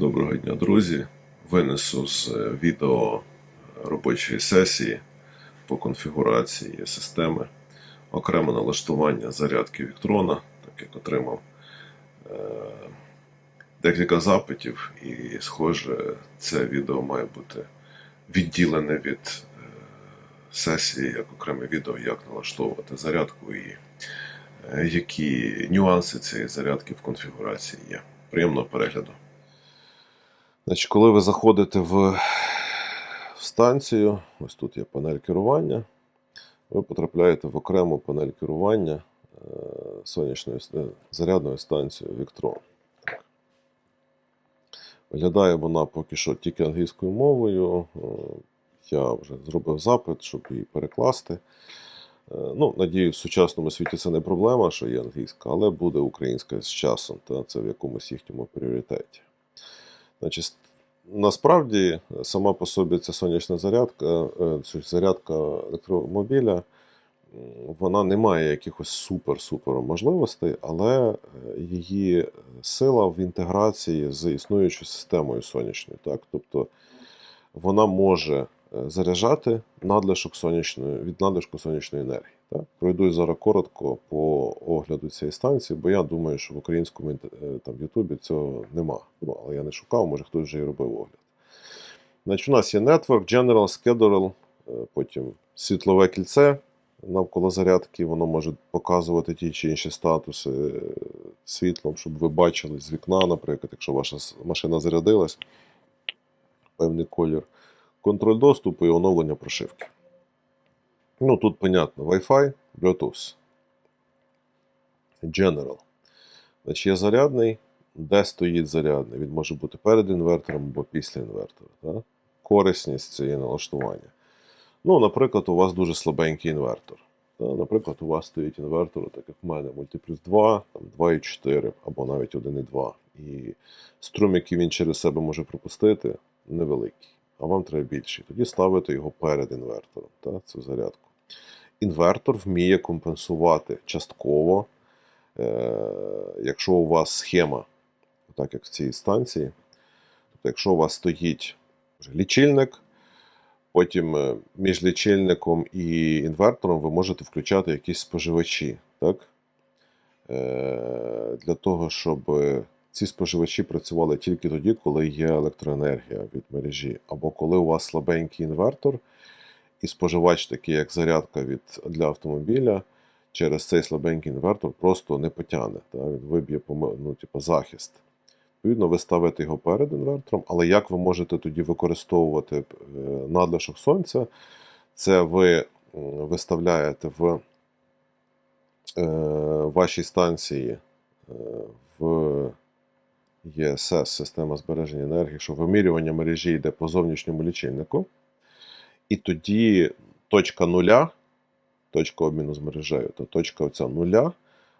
Доброго дня, друзі. Винесу з е, відео робочої сесії по конфігурації системи окреме налаштування зарядки Віктрона, так як отримав е, декілька запитів, і, схоже, це відео має бути відділене від е, сесії як окреме відео, як налаштовувати зарядку і е, які нюанси цієї зарядки в конфігурації є. Приємного перегляду. Значить, коли ви заходите в, в станцію, ось тут є панель керування, ви потрапляєте в окрему панель керування е, сонячної е, зарядною станцією Victron. Виглядає вона поки що тільки англійською мовою. Е, Я вже зробив запит, щоб її перекласти. Ну, надію, в сучасному світі це не проблема, що є англійська, але буде українська з часом, та це в якомусь їхньому пріоритеті. Значить, насправді сама по собі ця сонячна зарядка, е, зарядка електромобіля, вона не має якихось супер-супер можливостей, але е, її сила в інтеграції з існуючою системою сонячною. Так? Тобто вона може е, заряджати надлишок сонячної, від надлишку сонячної енергії. Так? Пройду зараз коротко по огляду цієї станції, бо я думаю, що в українському е, там, Ютубі цього нема. Ну, але я не шукав, може хтось вже і робив огляд. Значить, у нас є Network, General, Schedule, е, потім світлове кільце навколо зарядки, воно може показувати ті чи інші статуси е, світлом, щоб ви бачили з вікна, наприклад, якщо ваша машина зарядилась, певний колір. Контроль доступу і оновлення прошивки. Ну, тут понятно, Wi-Fi, Bluetooth. General. Значить, є зарядний, де стоїть зарядний. Він може бути перед інвертором або після інвертора. Так? Корисність цієї налаштування. Ну, наприклад, у вас дуже слабенький інвертор. Та, Наприклад, у вас стоїть інвертор, так як в мене, мультиплюс 2, там 2,4 або навіть 1,2. І струм, який він через себе може пропустити, невеликий. А вам треба більший. Тоді ставите його перед інвертором, та, цю зарядку. Інвертор вміє компенсувати частково, е, якщо у вас схема, так як в цій станції. Тобто, якщо у вас стоїть лічильник, Потім е, між лічильником і інвертором ви можете включати якісь споживачі, так? Е, Для того, щоб ці споживачі працювали тільки тоді, коли є електроенергія від мережі, або коли у вас слабенький інвертор, і споживач, такий як зарядка від, для автомобіля, через цей слабенький інвертор просто не потягне. Він виб'є ну, типу, захист. Відповідно, ви ставите його перед інвертором, але як ви можете тоді використовувати е, надлишок сонця? Це ви виставляєте в е, вашій станції е, в ЄСС, система збереження енергії, що вимірювання мережі йде по зовнішньому лічильнику. І тоді точка нуля, точка обміну з мережею, то точка оця нуля,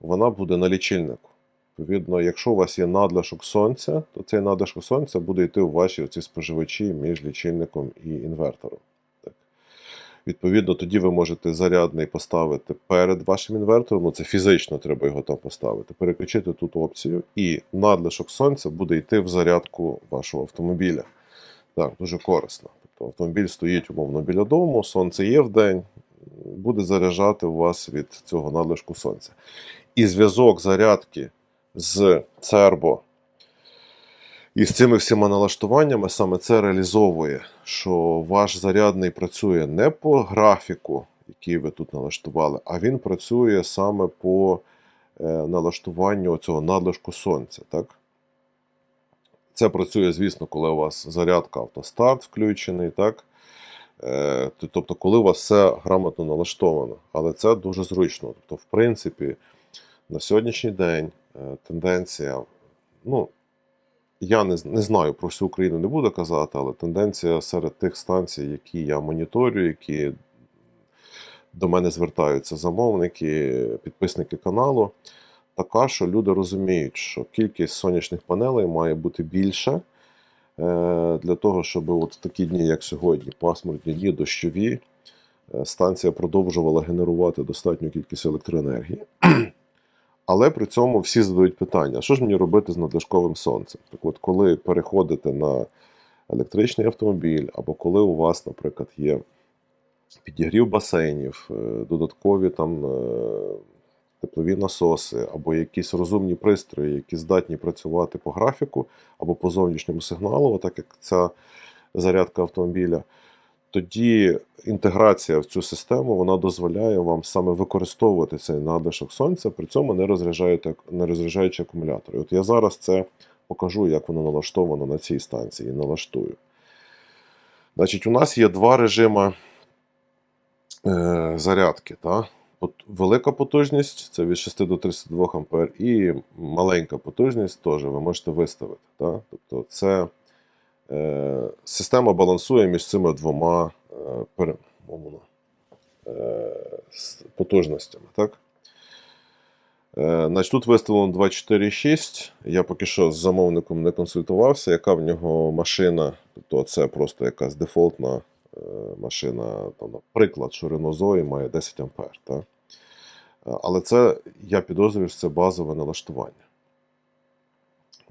вона буде на лічильнику. Відповідно, якщо у вас є надлишок сонця, то цей надлишок сонця буде йти у ваші оці споживачі між лічильником і інвертором. Так. Відповідно, тоді ви можете зарядний поставити перед вашим інвертором, ну це фізично треба його там поставити, переключити тут опцію, і надлишок сонця буде йти в зарядку вашого автомобіля. Так, дуже корисно. Тобто автомобіль стоїть умовно біля дому, сонце є в день, буде заряджати вас від цього надлишку сонця. І зв'язок зарядки з Цербо і з цими всіма налаштуваннями саме це реалізовує, що ваш зарядний працює не по графіку, який ви тут налаштували, а він працює саме по е, налаштуванню цього надлишку сонця. Так? Це працює, звісно, коли у вас зарядка автостарт включений, так? Е, Тобто, коли у вас все грамотно налаштовано. Але це дуже зручно. Тобто, в принципі, на сьогоднішній день е, тенденція, ну, я не, не знаю про всю Україну, не буду казати, але тенденція серед тих станцій, які я моніторю, які до мене звертаються замовники, підписники каналу, така, що люди розуміють, що кількість сонячних панелей має бути більша. е, Для того, щоб от в такі дні, як сьогодні, пасмурні дні, дощові, е, станція продовжувала генерувати достатню кількість електроенергії. Але при цьому всі задають питання: що ж мені робити з надлишковим сонцем? Так от, коли переходите на електричний автомобіль, або коли у вас, наприклад, є підігрів басейнів, е, додаткові там теплові насоси, або якісь розумні пристрої, які здатні працювати по графіку або по зовнішньому сигналу, так як ця зарядка автомобіля, тоді інтеграція в цю систему вона дозволяє вам саме використовувати цей надлишок сонця, при цьому не розряджаючи, не розряджаючи акумулятори. От я зараз це покажу, як воно налаштовано на цій станції. Налаштую. Значить, у нас є два режими е, зарядки. Та? Велика потужність це від 6 до 32 А, і маленька потужність теж ви можете виставити. Та? Тобто це е, система балансує між цими двома е, е, потужностями. Так? Е, Значить, тут виставлено 246. Я поки що з замовником не консультувався, яка в нього машина. Тобто це просто якась дефолтна машина, там, наприклад, Zoe має 10 А. Та? Е, Але це, я підозрюю, що це базове налаштування.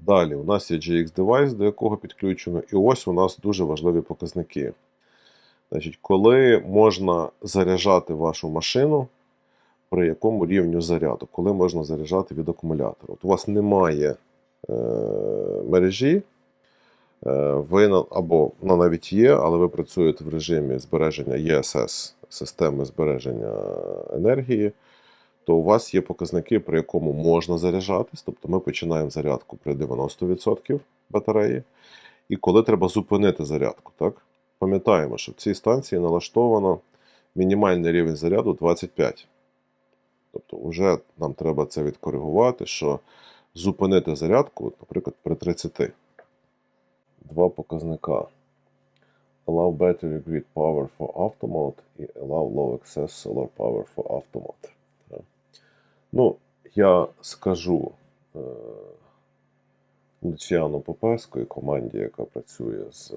Далі у нас є GX девайс, до якого підключено, і ось у нас дуже важливі показники. Значить, коли можна заряджати вашу машину, при якому рівню заряду, коли можна заряджати від акумулятора. От у вас немає е, мережі, е, ви або вона навіть є, але ви працюєте в режимі збереження ESS, системи збереження енергії, то у вас є показники, при якому можна заряджатись. Тобто ми починаємо зарядку при 90% батареї. І коли треба зупинити зарядку, так? Пам'ятаємо, що в цій станції налаштовано мінімальний рівень заряду 25. Тобто, вже нам треба це відкоригувати, що зупинити зарядку, наприклад, при 30. Два показника. Allow battery grid power for auto mode і Allow low excess solar power for auto mode. Так. Ну, я скажу е, Луціану Попеску і команді, яка працює з е,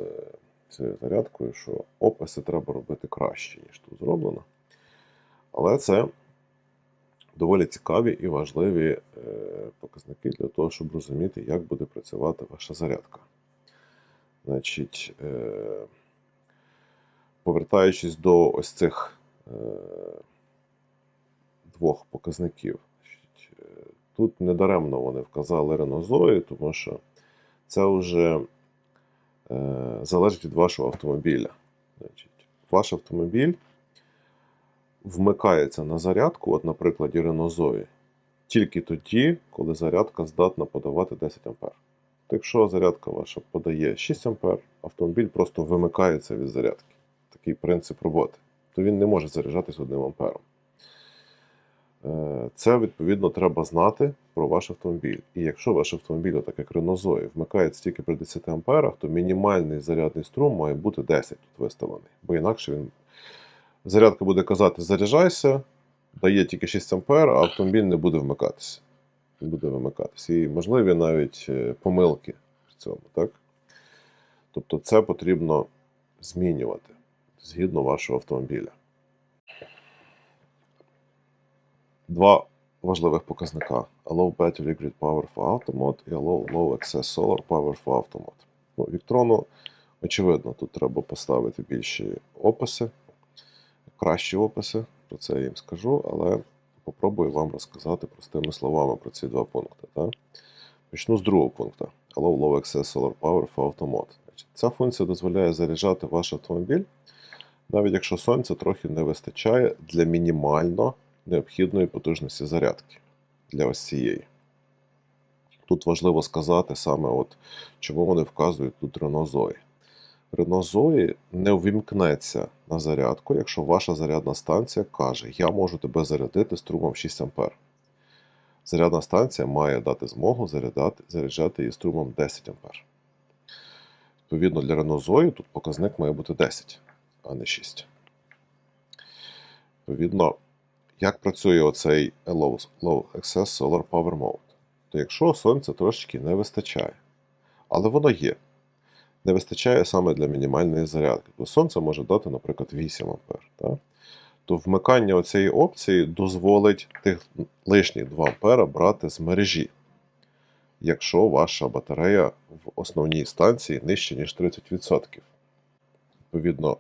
цією зарядкою, що описи треба робити краще, ніж тут зроблено. Але це доволі цікаві і важливі е, показники для того, щоб розуміти, як буде працювати ваша зарядка. Значить, е, повертаючись до ось цих е, двох показників, е, тут недаремно вони вказали ренозої, тому що це вже залежить від вашого автомобіля. Значить, ваш автомобіль вмикається на зарядку, от на прикладі Renault Zoe, тільки тоді, коли зарядка здатна подавати 10 А. То якщо зарядка ваша подає 6 А, автомобіль просто вимикається від зарядки. Такий принцип роботи. То він не може заряджатись 1 ампером. Е, Це, відповідно, треба знати про ваш автомобіль. І якщо ваш автомобіль, так як Zoe, вмикається тільки при 10 амперах, то мінімальний зарядний струм має бути 10 тут виставлений. Бо інакше він зарядка буде казати заряджайся, дає тільки 6 ампер, а автомобіль не буде вмикатися. Буде вимикатися. І можливі навіть е, помилки в цьому. Так? Тобто це потрібно змінювати згідно вашого автомобіля. Два важливих показника: Allow Battery Grid Power for Automod і Allow Low Access Solar Power for Automod. Ну, Віктрону, очевидно, тут треба поставити більші описи, кращі описи, про це я їм скажу, але попробую вам розказати простими словами про ці два пункти. Так? Почну з другого пункту. Allow Low Access Solar Power for Automod. Ця функція дозволяє заряджати ваш автомобіль, навіть якщо сонця трохи не вистачає для мінімально необхідної потужності зарядки для ось цієї. Тут важливо сказати саме, от, чому вони вказують тут Renault Zoe не ввімкнеться на зарядку, якщо ваша зарядна станція каже, я можу тебе зарядити струмом 6 А. Зарядна станція має дати змогу заряджати, заряджати її струмом 10 А. Відповідно, для Zoe тут показник має бути 10, а не 6. Відповідно, як працює оцей Low, low Access Solar Power Mode? То якщо сонця трошечки не вистачає, але воно є, не вистачає саме для мінімальної зарядки, то сонце може дати, наприклад, 8 А, так? то вмикання цієї опції дозволить тих лишніх 2 ампера брати з мережі, якщо ваша батарея в основній станції нижче, ніж 30%. Відповідно,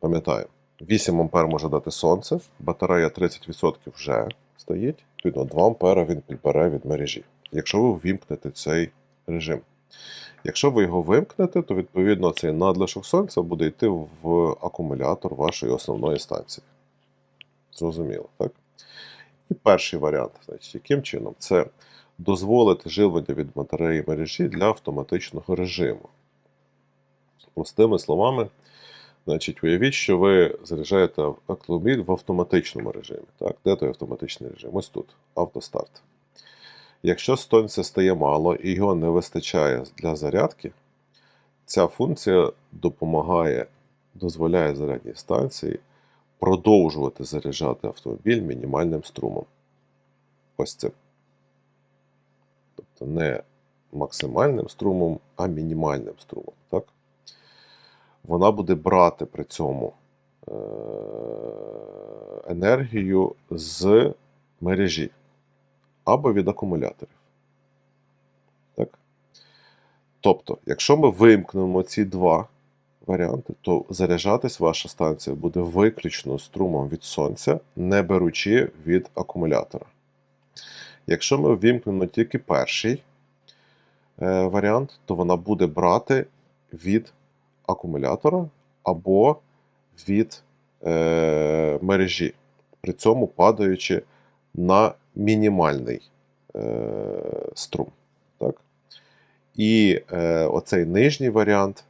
пам'ятаємо, 8 ампер може дати сонце, батарея 30% вже стоїть, відповідно, 2 ампера він підбере від мережі, якщо ви ввімкнете цей режим. Якщо ви його вимкнете, то відповідно цей надлишок сонця буде йти в акумулятор вашої основної станції. Зрозуміло, так? І перший варіант, значить, яким чином? Це дозволити живлення від батареї мережі для автоматичного режиму. Простими словами, значить, уявіть, що ви заряджаєте автомобіль в автоматичному режимі. Так? Де той автоматичний режим? Ось тут, автостарт. Якщо сонця стає мало і його не вистачає для зарядки, ця функція допомагає, дозволяє зарядній станції продовжувати заряджати автомобіль мінімальним струмом. Ось це. Тобто не максимальним струмом, а мінімальним струмом. Так? Вона буде брати при цьому е- енергію з мережі або від акумуляторів. Так? Тобто, якщо ми вимкнемо ці два варіанти, то заряджатись ваша станція буде виключно струмом від сонця, не беручи від акумулятора. Якщо ми вимкнемо тільки перший е, варіант, то вона буде брати від акумулятора або від е, мережі, при цьому падаючи на мінімальний е, струм. Так? І е, оцей нижній варіант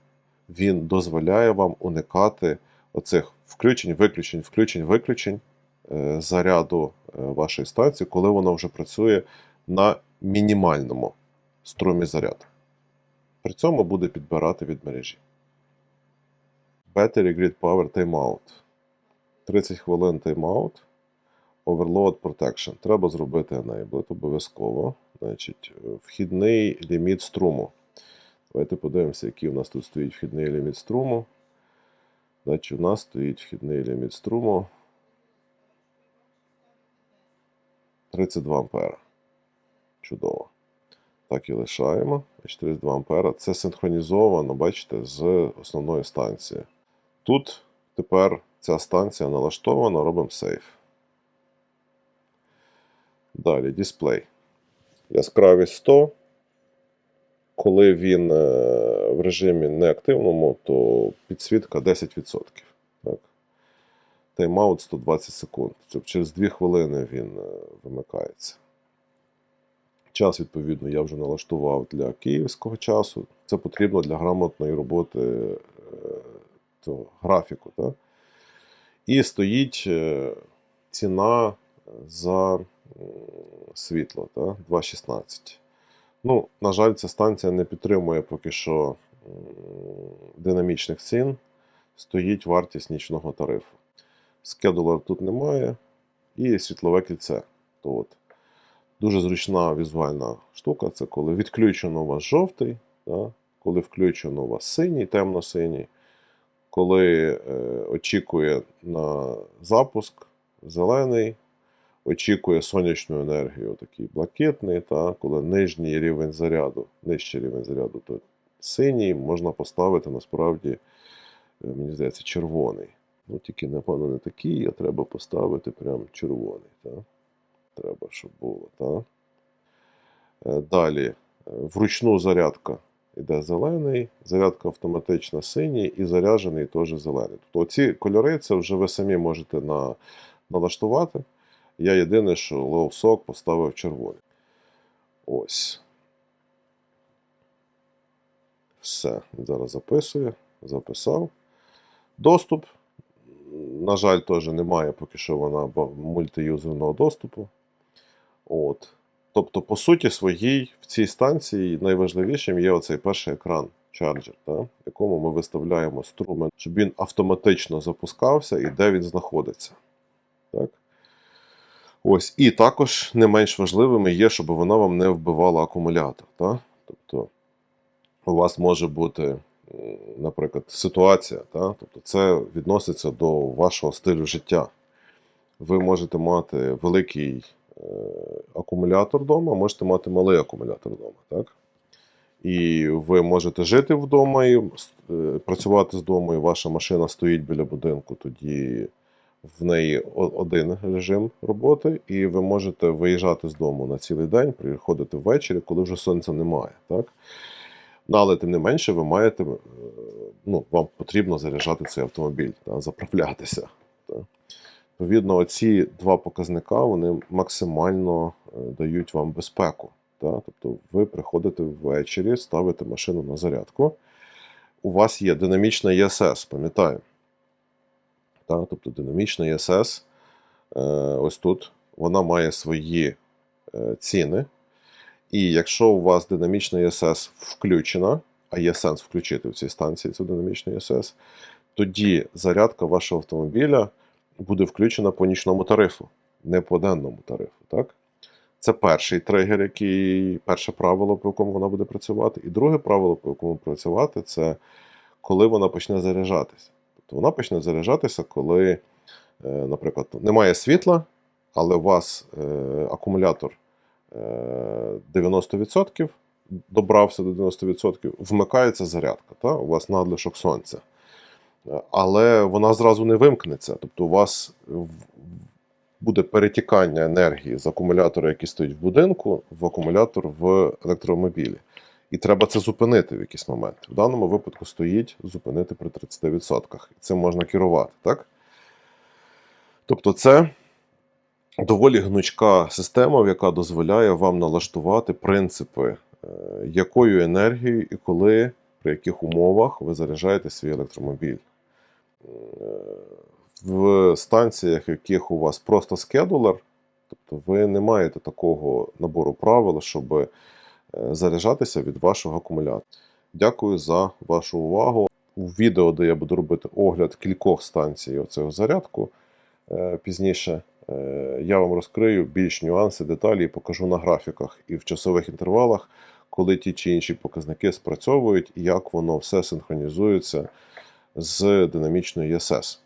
він дозволяє вам уникати оцих включень, виключень, включень, виключень е, заряду е, вашої станції, коли воно вже працює на мінімальному струмі заряду. При цьому буде підбирати від мережі. Battery Grid Power Timeout. 30 хвилин тайм-аут. Overload Protection. Треба зробити Enable обов'язково. Значить, Вхідний ліміт струму. Давайте подивимося, який у нас тут стоїть вхідний ліміт струму. Значить, у нас стоїть вхідний ліміт струму 32 ампера. Чудово. Так і лишаємо. 32 ампера. Це синхронізовано, бачите, з основною станцією. Тут тепер ця станція налаштована, робимо сейф. Далі дисплей. Яскравість 100. Коли він е, в режимі неактивному, то підсвітка 10%. Так? Тайм-аут 120 секунд. Тобто через 2 хвилини він е, вимикається. Час, відповідно, я вже налаштував для київського часу. Це потрібно для грамотної роботи е, то, графіку. Так? І стоїть е, ціна за світло так? 2,16. Ну, на жаль, ця станція не підтримує поки що динамічних цін. Стоїть вартість нічного тарифу. Скедулер тут немає. І світлове кільце. То от. Дуже зручна візуальна штука це коли відключено у вас жовтий, да? коли включено у вас синій, темно-синій, коли е, очікує на запуск зелений, очікує сонячну енергію, такий блакитний, та? коли нижній рівень заряду, нижчий рівень заряду, то синій можна поставити насправді, е, мені здається, червоний. Ну, тільки, напевно, не такий, а треба поставити прям червоний. Та? Треба, щоб було. Та? Е, Далі, е, вручну зарядка йде зелений, зарядка автоматична синій і заряджений теж зелений. Тобто ці кольори це вже ви самі можете на, налаштувати. Я єдине, що Sock поставив червоний. Ось. Все. Зараз записує. Записав. Доступ. На жаль, теж немає поки що вона мультиюзерного доступу. От. Тобто, по суті своїй, в цій станції найважливішим є оцей перший екран чарджер, в якому ми виставляємо струмен, щоб він автоматично запускався і де він знаходиться. Так? Ось. І також не менш важливими є, щоб вона вам не вбивала акумулятор. Та? Тобто, у вас може бути, наприклад, ситуація, та? тобто це відноситься до вашого стилю життя. ви можете мати великий е, акумулятор вдома, можете мати малий акумулятор вдома. Так? І ви можете жити вдома і е, працювати з дому, і ваша машина стоїть біля будинку, тоді в неї один режим роботи, і ви можете виїжджати з дому на цілий день, приходити ввечері, коли вже сонця немає. Так? Ну, але тим не менше, ви маєте, е, ну, вам потрібно заряджати цей автомобіль, та, заправлятися. Та. Відповідно, оці два показника вони максимально е, дають вам безпеку. Та? Тобто ви приходите ввечері, ставите машину на зарядку. У вас є динамічна ЄСС, пам'ятаю. Та? Тобто динамічна ЄСС, е, ось тут, вона має свої е, ціни. І якщо у вас динамічна ЄСС включена, а є сенс включити в цій станції цю динамічну ЄСС, тоді зарядка вашого автомобіля буде включена по нічному тарифу, не по денному тарифу. Так? Це перший тригер, який, перше правило, по якому вона буде працювати. І друге правило, по якому працювати, це коли вона почне заряджатися. Тобто вона почне заряджатися, коли, е, наприклад, немає світла, але у вас е, акумулятор е, 90%, добрався до 90%, вмикається зарядка. Та? У вас надлишок сонця. Е, Але вона зразу не вимкнеться. Тобто у вас буде перетікання енергії з акумулятора, який стоїть в будинку, в акумулятор в електромобілі. І треба це зупинити в якийсь момент. В даному випадку стоїть зупинити при 30%. І Цим можна керувати, так? Тобто, це доволі гнучка система, яка дозволяє вам налаштувати принципи, е, якою енергією і коли, при яких умовах ви заряджаєте свій електромобіль. Е, В станціях, в яких у вас просто скедулер, тобто ви не маєте такого набору правил, щоб заряджатися від вашого акумулятора. Дякую за вашу увагу. У відео, де я буду робити огляд кількох станцій оцього зарядку е, пізніше, е, я вам розкрию більш нюанси, деталі і покажу на графіках і в часових інтервалах, коли ті чи інші показники спрацьовують і як воно все синхронізується з динамічною ЄСС.